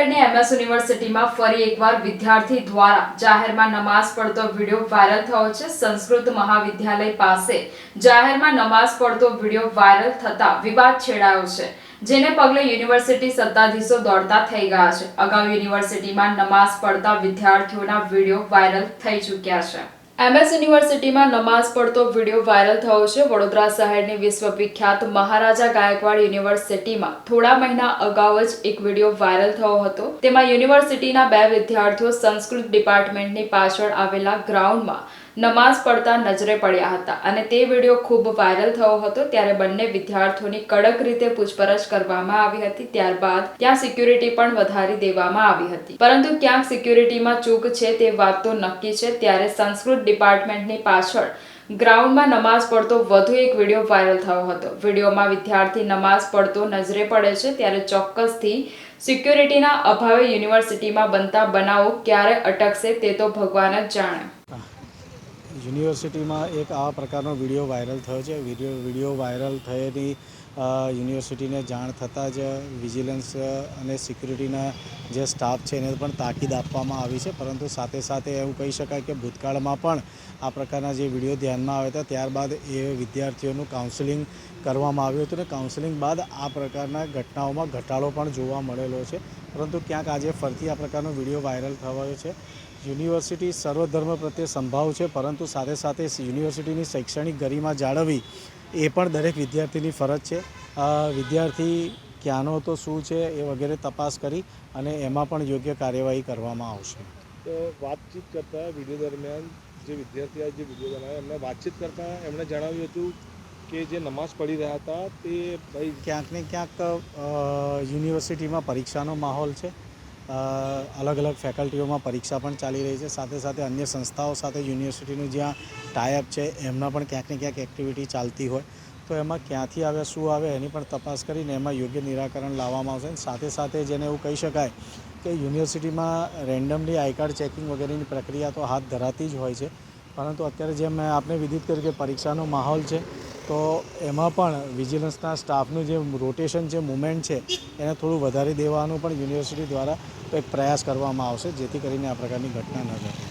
શહેરની એમએસ યુનિવર્સિટીમાં ફરી એકવાર વિદ્યાર્થી દ્વારા જાહેરમાં નમાઝ પડતો વીડિયો વાયરલ થયો છે. સંસ્કૃત મહાવિદ્યાલય પાસે જાહેરમાં નમાઝ પડતો વીડિયો વાયરલ થતા વિવાદ છેડાયો છે, જેને પગલે યુનિવર્સિટી સત્તાધીશો દોડતા થઈ ગયા છે. અગાઉ યુનિવર્સિટીમાં નમાઝ પડતા વિદ્યાર્થીઓના વીડિયો વાયરલ થઈ ચૂક્યા છે. એમએસ યુનિવર્સિટીમાં નમાઝ પડતો વીડિયો વાયરલ થયો છે. વડોદરા શહેરની વિશ્વવિખ્યાત મહારાજા ગાયકવાડ યુનિવર્સિટીમાં થોડા મહિના અગાઉ જ એક વીડિયો વાયરલ થયો હતો. તેમાં યુનિવર્સિટીના બે વિદ્યાર્થીઓ સંસ્કૃત ડિપાર્ટમેન્ટની પાછળ આવેલા ગ્રાઉન્ડમાં નમાઝ પડતા નજરે પડ્યા હતા અને તે વીડિયો ખૂબ વાયરલ થયો હતો ત્યારે બંને વિદ્યાર્થીઓની કડક રીતે પૂછપરછ કરવામાં આવી હતી ત્યારબાદ ત્યાં સિક્યુરિટી પણ વધારી દેવામાં આવી હતી. પરંતુ ક્યાંક સિક્યુરિટીમાં ચૂક છે તે વાત તો નક્કી છે. ત્યારે સંસ્કૃત ડિપાર્ટમેન્ટની પાછળ ગ્રાઉન્ડમાં નમાઝ પડતો વધુ એક વીડિયો વાયરલ થયો હતો. વિડીયોમાં વિદ્યાર્થી નમાઝ પડતો નજરે પડે છે ત્યારે ચોક્કસથી સિક્યુરિટીના અભાવે યુનિવર્સિટીમાં બનતા બનાવો ક્યારે અટકશે તે તો ભગવાન જ જાણે. યુનિવર્સિટીમાં એક આ પ્રકારનો વીડિયો વાયરલ થયો છે. વીડિયો વીડિયો વાયરલ થયેલી યુનિવર્સિટીને જાણ થતાં જ વિજિલન્સ અને સિક્યુરિટીના જે સ્ટાફ છે એને પણ તાકીદ આપવામાં આવી છે. પરંતુ સાથે સાથે એવું કહી શકાય કે ભૂતકાળમાં પણ આ પ્રકારના જે વીડિયો ધ્યાનમાં આવ્યા હતા ત્યારબાદ એ વિદ્યાર્થીઓનું કાઉન્સેલિંગ કરવામાં આવ્યું હતું અને કાઉન્સેલિંગ બાદ આ પ્રકારના ઘટનાઓમાં ઘટાડો પણ જોવા મળેલો છે. પરંતુ ક્યાંક આજે ફરીથી આ પ્રકારનો વીડિયો વાયરલ થવાયો છે. યુનિવર્સિટી સર્વધર્મ પ્રત્યે સંભાવ છે, પરંતુ સાથે સાથે યુનિવર્સિટીની શૈક્ષણિક ગરિમા જાળવવી એ પણ દરેક વિદ્યાર્થીની ફરજ છે. વિદ્યાર્થી ક્યાંનો તો શું છે એ વગેરે તપાસ કરી અને એમાં પણ યોગ્ય કાર્યવાહી કરવામાં આવશે. તો વાતચીત કરતા વીડિયો દરમિયાન જે વિદ્યાર્થીએ જે વીડિયો બનાવ્યો, એમને વાતચીત કરતા એમણે જણાવ્યું હતું કે જે નમાઝ પઢી રહ્યા હતા તે ભાઈ ક્યાંક ને ક્યાંક યુનિવર્સિટીમાં પરીક્ષાનો માહોલ છે. અલગ અલગ ફેકલ્ટીઓમાં પરીક્ષા પણ ચાલી રહી છે. સાથે સાથે અન્ય સંસ્થાઓ સાથે યુનિવર્સિટીનું જ્યાં ટાઈઅપ છે, એમના પણ ક્યાંક ને ક્યાંક એક્ટિવિટી ચાલતી હોય. તો એમાં ક્યાંથી આવે, શું આવે, એની પણ તપાસ કરીને એમાં યોગ્ય નિરાકરણ લાવવામાં આવશે. અને સાથે સાથે જેને એવું કહી શકાય કે યુનિવર્સિટીમાં રેન્ડમલી આઈ કાર્ડ ચેકિંગ વગેરેની પ્રક્રિયા તો હાથ ધરાતી જ હોય છે. પરંતુ અત્યારે જેમ મેં આપને વિદિત કર્યું કે પરીક્ષાનો માહોલ છે તો એમાં પણ વિજિલન્સના સ્ટાફનું જે રોટેશન જે મુવમેન્ટ છે, એને થોડું વધારી દેવાનું પણ યુનિવર્સિટી દ્વારા એક પ્રયાસ કરવામાં આવશે, જેથી કરીને આ પ્રકારની ઘટના ન ઘટે.